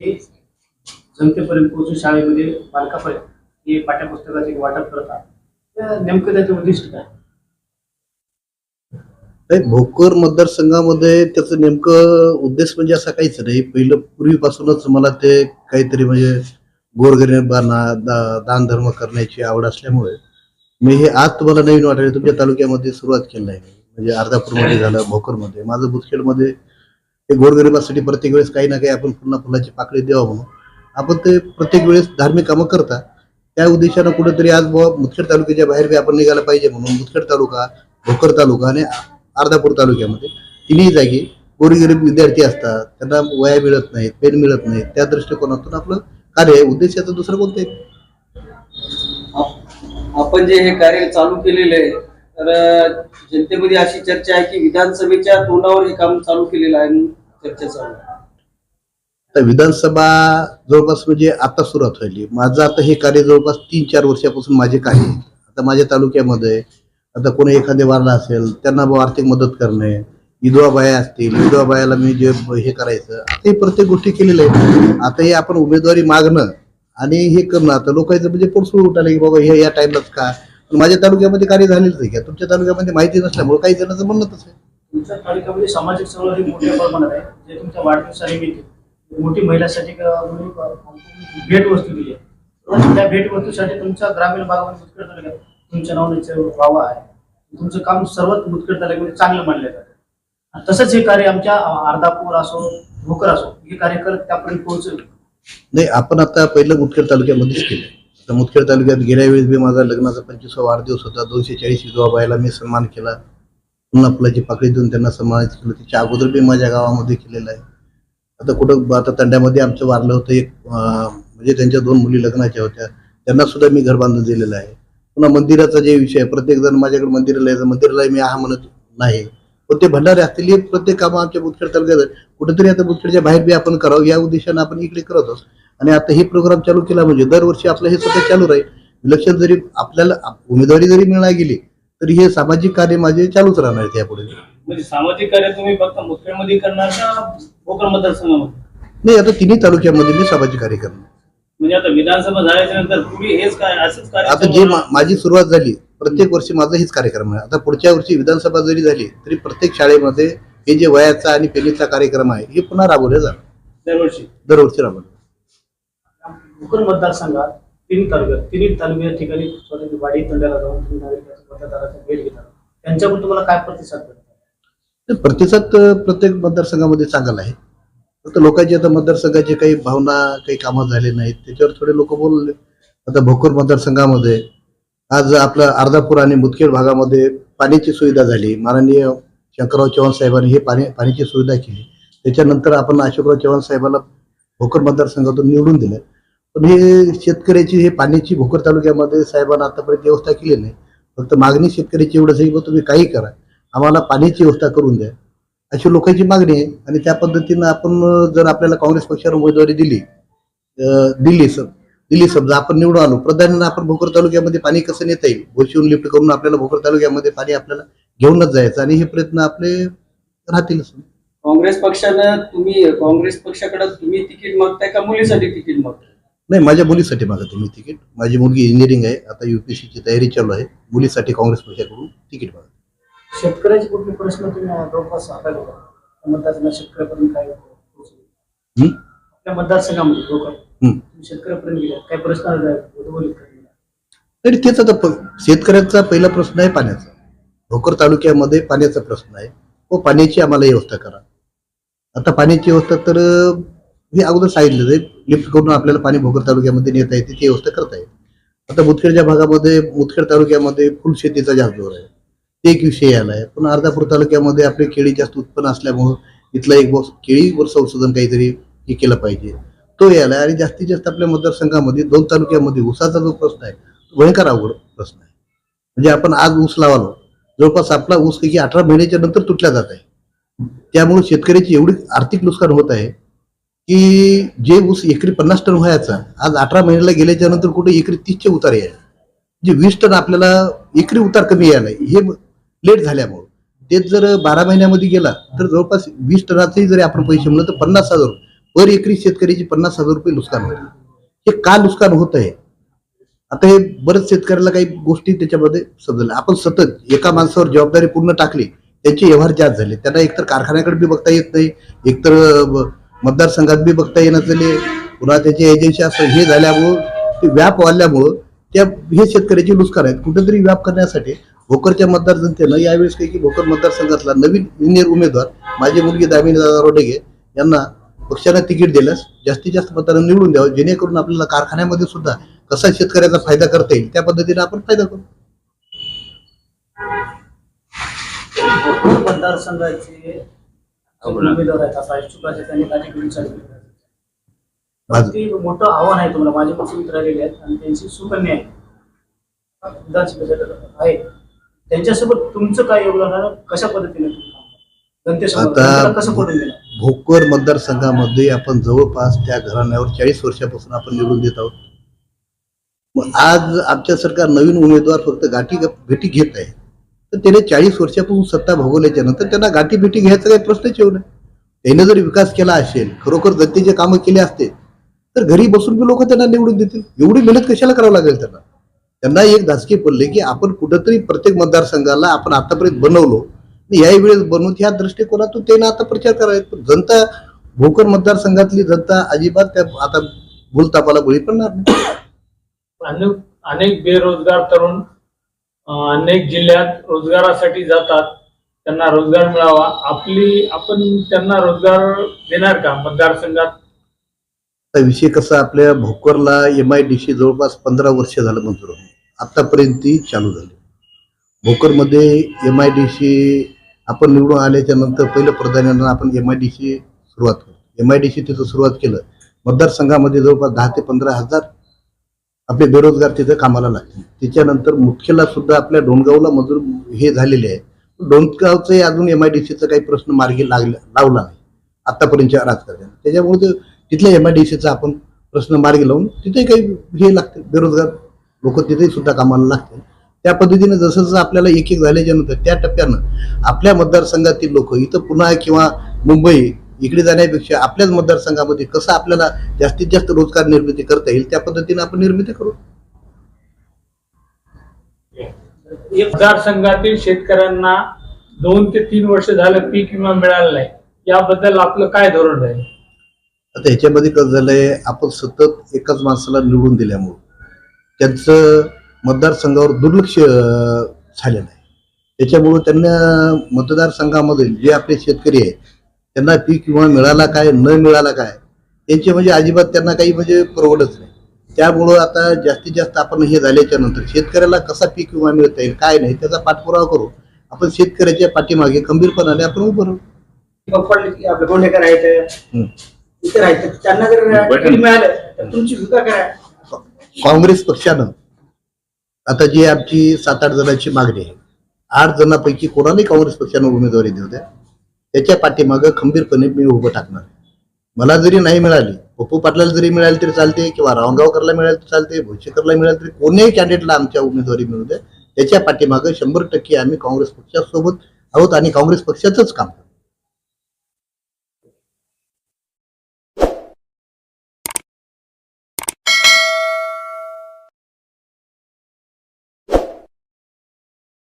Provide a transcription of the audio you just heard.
हे जनतेपर्यंत पोहोचून शाळेमध्ये पालकापर्यंत हे पाठ्यपुस्तकाचे वाटप करतात नेमकं त्याचं उद्दिष्ट काय? नाही भोकर मतदारसंघामध्ये त्याचं नेमकं उद्देश म्हणजे असा काहीच नाही. पहिलं पूर्वीपासूनच मला ते काहीतरी म्हणजे गोरगरिबांना दा दान धर्म करण्याची आवड असल्यामुळे मी हे आज तुम्हाला नवीन वाटायला तुमच्या तालुक्यामध्ये सुरुवात केली आहे. म्हणजे अर्धापूरमध्ये झालं भोकरमध्ये. माझं मुदखेडमध्ये ते गोरगरिबासाठी प्रत्येक वेळेस काही ना काही आपण पुन्हा फुलाची पाकळी द्यावा म्हणून. आपण ते प्रत्येक वेळेस धार्मिक कामं करता. त्या उद्देशानं कुठेतरी आज बुवा मुदखेड तालुक्याच्या बाहेर बी आपण निघायला पाहिजे म्हणून मुदखेड तालुका भोकर तालुका आणि अर्धापूर तालुक्यामध्ये तिन्ही जागी गोरीगरीब विद्यार्थी असतात. त्यांना वया मिळत नाहीत पेन मिळत नाहीत. त्या दृष्टिकोनातून आपलं कार्य आहे. उद्देश याचं दुसरं कोणतं आहे? आपण जे हे कार्य चालू केलेलं आहे तर जनतेमध्ये अशी चर्चा आहे की विधानसभेच्या तोंडावर हे काम चालू केलेलं आहे. चर्चा चालू आहे. तर विधानसभा जवळपास म्हणजे आता सुरुवात व्हायली. माझं आता हे कार्य जवळपास तीन चार वर्षापासून माझे कार्य आहे आता माझ्या तालुक्यामध्ये आता कोणी एखादे वारला असेल त्यांना बुवा आर्थिक मदत करणे विधवा बाया असतील विधवा बायाला मी जे हे करायचं आता हे प्रत्येक गोष्टी केलेल्या आहेत. आता हे आपण उमेदवारी मागणं आणि हे करणं आता लोकांचं म्हणजे पोटसूळ उठाले की बाबा हे या टाइमलाच का? पण माझ्या तालुक्यामध्ये कार्य झालेलंच आहे का? तुमच्या तालुक्यामध्ये माहिती नसल्यामुळे काही जणांचं म्हणणं तसं आहे. तुमच्या तालुक्यामध्ये सामाजिक चळवळ ही मोठ्या प्रमाणात आहे. जे तुमच्या वाढदिवसानिमित्त मोठी महिलासाठी भेट वस्तू दिली आहे. त्या भेट वस्तूसाठी तुमच्या ग्रामीण भागामध्ये मुदखेड तालुक्यात तुमच्या नावाने वावा आहे. तुमचं काम सर्वात मुदखेड तालुक्यामध्ये म्हणजे चांगलं मानलं जातं. तसंच हे कार्य आमच्या अर्धापूर असो भोकर असो हे कार्य करत त्यापर्यंत पोहोचेल. नाही आपण आता पहिलं मुदखेड तालुक्यामध्येच केलं. तर मुदखेड तालुक्यात गेल्या वेळेस बी माझा लग्नाचा पंचवीसवा वाढदिवस होता. दोनशे चाळीस विधवा बायला मी सन्मान केला. पुन्हा फुलाची पाकळी देऊन त्यांना सन्मानित केलं. त्याच्या अगोदर बी माझ्या गावामध्ये केलेलं आहे. आता कुठं आता तंड्यामध्ये आमचं वारलं होतं एक म्हणजे त्यांच्या दोन मुली लग्नाच्या होत्या. त्यांना सुद्धा मी घर बांधून दिलेलं आहे. पुन्हा मंदिराचा जे विषय आहे प्रत्येक जण माझ्याकडे मंदिराला यायचं मंदिराला मी हा म्हणत नाही. पण ते भंडारे असतील हे प्रत्येक कामं आमच्या बुदखेड तालुक्यात कुठेतरी आता बुदखेडच्या बाहेर बी आपण करावं. या उद्देशानं आपण इकडे करत असतो. आणि आता हे प्रोग्राम चालू केला म्हणजे दरवर्षी आपलं हे सतत चालू राहील. इलेक्शन जरी आपल्याला उमेदवारी जरी मिळणार गेली तरी हे सामाजिक कार्य माझे चालूच राहणार आहेत यापुढे. म्हणजे सामाजिक कार्य तुम्ही फक्त मुखेडमध्ये करणार का भोकर मतदारसंघामध्ये? नाही आता तिन्ही तालुक्यामध्ये मी सामाजिक कार्य करणार. म्हणजे आता विधानसभा झाल्याच्यानंतर पुढे हेच काय असंच कार्य आता जे मा- माझी सुरुवात झाली प्रत्येक वर्षी माझा हेच कार्यक्रम आहे. आता पुढच्या वर्षी विधानसभा जरी झाली तरी प्रत्येक शाळेमध्ये हे जे वयाचा आणि पेनीचा कार्यक्रम आहे हे पुन्हा राबवले जाणार. दरवर्षी. दरवर्षी राबवले भोकर मतदारसंघात तीन तालुक्यात तिन्ही तालुक्या ठिकाणी स्वतः वाडी तंड्याला जाऊन तुम्ही नागरिकांच्या मतदाराचा भेट घेता. त्यांच्याकडून तुम्हाला काय प्रतिसाद भेटतो तर प्रतिसाद प्रत्येक मतदारसंघामध्ये चांगला आहे. फक्त लोकांची आता मतदारसंघाची काही भावना काही कामं झाले नाहीत. त्याच्यावर थोडे लोक बोलले. आता भोकर मतदारसंघामध्ये आज आपलं अर्धापूर आणि मुदखेड भागामध्ये पाण्याची सुविधा झाली. माननीय शंकरराव चव्हाण साहेबांनी हे पाणी पाण्याची सुविधा केली. त्याच्यानंतर आपण अशोकराव चव्हाण साहेबांना भोकर मतदारसंघातून निवडून दिलं. पण हे शेतकऱ्याची हे पाण्याची भोकर तालुक्यामध्ये साहेबांना आतापर्यंत व्यवस्था केली नाही. फक्त मागणी शेतकऱ्याची एवढंच आहे की तुम्ही काही करा. आम्हाला पाण्याची व्यवस्था करून द्या. अशी लोकांची मागणी आहे आणि त्या पद्धतीनं आपण जर आपल्याला काँग्रेस पक्षाने उमेदवारी दिली दिली सम दिली समजा आपण निवडून आलो प्रधानानं आपण भोकर तालुक्यामध्ये पाणी कसं नेता येईल? भोशीहून लिफ्ट करून आपल्याला भोकर तालुक्यामध्ये पाणी आपल्याला घेऊनच जायचं आणि हे प्रयत्न आपले राहतीलच काँग्रेस पक्षानं तुम्ही काँग्रेस पक्षाकडे तुम्ही तिकीट मागताय का मुलीसाठी तिकीट मागताय? नाही माझ्या मुलीसाठी मागते मी तिकीट माझी मुलगी इंजिनिअरिंग आहे आता युपीएससीची तयारी चालू आहे मुलीसाठी काँग्रेस पक्षाकडून तिकीट मागते शेतकऱ्याचे कुठले प्रश्न तुम्ही जवळपास हाताळले का? त्या मतदारसंघात शेतकऱ्यापर्यंत काय पोहोचले? हं? आपल्या मतदारसंघामध्ये लोक हं. तुम्ही शेतकऱ्यापर्यंत गेले काय प्रश्न उद्भवले का? तरी तेच आता प- शेतकऱ्यांचा पहिला प्रश्न आहे पाण्याचा भोकर तालुक्यामध्ये पाण्याचा प्रश्न आहे व पाण्याची आम्हाला व्यवस्था करा आता पाण्याची व्यवस्था तर अं, हे अगोदर सांगितलं आहे लिफ्ट करून आपल्याला पाणी भोकर तालुक्यामध्ये नेता येते ती व्यवस्था करता येईल. आता मुदखेडच्या भागामध्ये मुदखेड तालुक्यामध्ये फुलशेतीचा जास्त जोर आहे. ते एक विषय आला आहे. पण अर्धापूर तालुक्यामध्ये आपले केळी जास्त उत्पन्न असल्यामुळं इथला एक बॉक्स केळीवर संशोधन काहीतरी हे केलं पाहिजे. तो यायला आणि जास्तीत जास्त आपल्या मतदारसंघामध्ये दोन तालुक्यामध्ये ऊसाचा जो प्रश्न आहे तो भयंकर अवघड प्रश्न आहे. म्हणजे आपण आज ऊस लावालो. जवळपास आपला ऊस काही अठरा महिन्याच्या नंतर तुटला जात आहे. त्यामुळे शेतकऱ्याची एवढी आर्थिक नुकसान होत आहे. की जे ऊस एकरी पन्नास टन व्हायचा आज अठरा महिन्याला गेल्याच्यानंतर कुठे एकरी तीसचे उतार यायला. जे वीस टन आपल्याला एकरी उतार कमी यायला हे लेट झाल्यामुळं. तेच जर बारा महिन्यामध्ये गेला तर जवळपास वीस टनाचेही जरी आपण पैसे म्हणलं तर पन्नास हजार पर एकरी शेतकऱ्याची पन्नास हजार रुपये नुकसान होते. हे का नुकसान होत आहे? आता हे बरेच शेतकऱ्याला काही गोष्टी त्याच्यामध्ये समजल्या. आपण सतत एका माणसावर जबाबदारी पूर्ण टाकली त्यांचे व्यवहार जास्त झाले. त्यांना एकतर कारखान्याकडे बी बघता येत नाही एकतर मतदारसंघात बी बघता येणं झाले पुन्हा त्याची एजन्सी असं हे झाल्यामुळं ते व्याप वाढल्यामुळं त्या हे शेतकऱ्याचे नुकसान आहेत. कुठेतरी व्याप करण्यासाठी भोकरच्या मतदार जनतेनं यावेळेस काही की भोकर मतदारसंघातला नवीन विनियर उमेदवार माझी मुलगी दामिनी दादा रोडेगे यांना पक्षानं तिकीट दिल्यास जास्तीत जास्त मतदारांना निवडून द्यावं. जेणेकरून आपल्याला कारखान्यामध्ये सुद्धा कसा शेतकऱ्याचा फायदा करता येईल त्या पद्धतीने आपण फायदा करू. मतदारसंघाचे उमेदवार आहेत. इच्छुक त्यांनी चालू ते मोठं आव्हान आहे तुम्हाला. माझे पण मित्र आलेले आहेत आणि त्यांची सुकन्या आहे. विधानसभेचं आहे त्यांच्यासोबत तुमचं काय योगदान कशा पद्धतीने आता- भोकर मतदारसंघामध्ये आपण जवळपास त्या घराण्यावर चाळीस वर्षापासून आपण निवडून देत आहोत. मग आज आमच्या सरकार नवीन उमेदवार फक्त गाठी भेटी घेत आहे. तर त्याने चाळीस वर्षापासून सत्ता भोगवल्याच्या नंतर त्यांना गाठी भेटी घ्यायचा काही प्रश्नच येऊ नये. त्याने जर विकास केला असेल खरोखर जनतेचे कामं केले असते तर घरी बसून बी लोक त्यांना निवडून देतील. एवढी मेहनत कशाला करावं लागेल त्यांना? त्यांना एक धासकी पडले की आपण कुठंतरी प्रत्येक मतदारसंघाला आपण आतापर्यंत बनवलो याही वेळेस बनवून ह्या दृष्टिकोनातून त्यांना आता प्रचार करायचा पण जनता भोकर मतदारसंघातली जनता अजिबात त्या आता भूलतापाला बळी पडणार नाही. अनेक बेरोजगार तरुण अनेक जिल्ह्यात रोजगारासाठी जातात. त्यांना रोजगार मिळावा. आपली आपण त्यांना रोजगार देणार का मतदारसंघात? आता विषय कसा आपल्या भोकरला एम आय डी सी जवळपास पंधरा वर्ष झालं मंजूर होऊन आतापर्यंत ती चालू झाली. भोकरमध्ये एम आय डी सी आपण निवडून आल्याच्यानंतर पहिलं प्राधान्यानं आपण एम आय डी सी सुरुवात केली. एम आय डी सी तिथं सुरुवात केलं. मतदारसंघामध्ये जवळपास दहा ते पंधरा हजार आपले बेरोजगार तिथं कामाला लागतील त्याच्यानंतर मुख्यला सुद्धा आपल्या डोणगावला मजूर हे झालेले आहे. डोणगावचंही अजून एम आय डी सीचा काही प्रश्न मार्गी लागला लावला नाही. आतापर्यंतच्या राजकारण्यात त्याच्यामुळे ते तिथल्या एम आय डी सीचा आपण प्रश्न मार्गी लावून तिथे काही हे लागते. बेरोजगार लोक तिथे सुद्धा कामाला लागतील. त्या पद्धतीने जसं जसं आपल्याला एक एक झाल्याच्यानंतर त्या टप्प्यानं आपल्या मतदारसंघातील लोक इथं पुन्हा किंवा मुंबई इकडे जाण्यापेक्षा आपल्याच मतदारसंघामध्ये कसं आपल्याला जास्तीत जास्त रोजगार निर्मिती करता येईल त्या पद्धतीने आपण निर्मिती करू. मतदारसंघातील शेतकऱ्यांना दोन ते तीन वर्ष झालं पीक विमा मिळाला नाही. याबद्दल आपलं काय धोरण आहे आता ह्याच्यामध्ये कसं झालंय आपण सतत एकाच माणसाला निवडून दिल्यामुळं त्यांचं मतदारसंघावर दुर्लक्ष झालेलं आहे. त्याच्यामुळं त्यांना मतदारसंघामधील जे आपले शेतकरी आहेत त्यांना पीक विमा मिळाला काय न मिळाला काय यांचे म्हणजे अजिबात त्यांना काही म्हणजे परवडत नाही. त्यामुळं आता जास्तीत जास्त आपण हे झाल्याच्यानंतर शेतकऱ्याला कसा पीक विमा मिळता येईल काय नाही त्याचा पाठपुरावा करू आपण शेतकऱ्याच्या पाठीमागे खंबीरपणाने आपण उभं राहू. गोंडेकर त्यांना जर मिळालं तर तुमची भूमिका काय? काँग्रेस पक्षानं आता जी आमची सात आठ जणांची मागणी आहे आठ जणांपैकी कोणालाही काँग्रेस पक्षानं उमेदवारी देऊ द्या. त्याच्या पाठीमागं खंबीरपणे मी उभं टाकणार. मला जरी नाही मिळाली पप्पू पाटलाला जरी मिळाली तरी चालते किंवा रावणगावकरला मिळाली तरी चालते भोसेकरला मिळाली तरी कोणीही कॅन्डिडेटला आमच्या उमेदवारी मिळू द्या त्याच्या पाठीमागं शंभर टक्के आम्ही काँग्रेस पक्षासोबत आहोत आणि काँग्रेस पक्षाचंच काम करतो.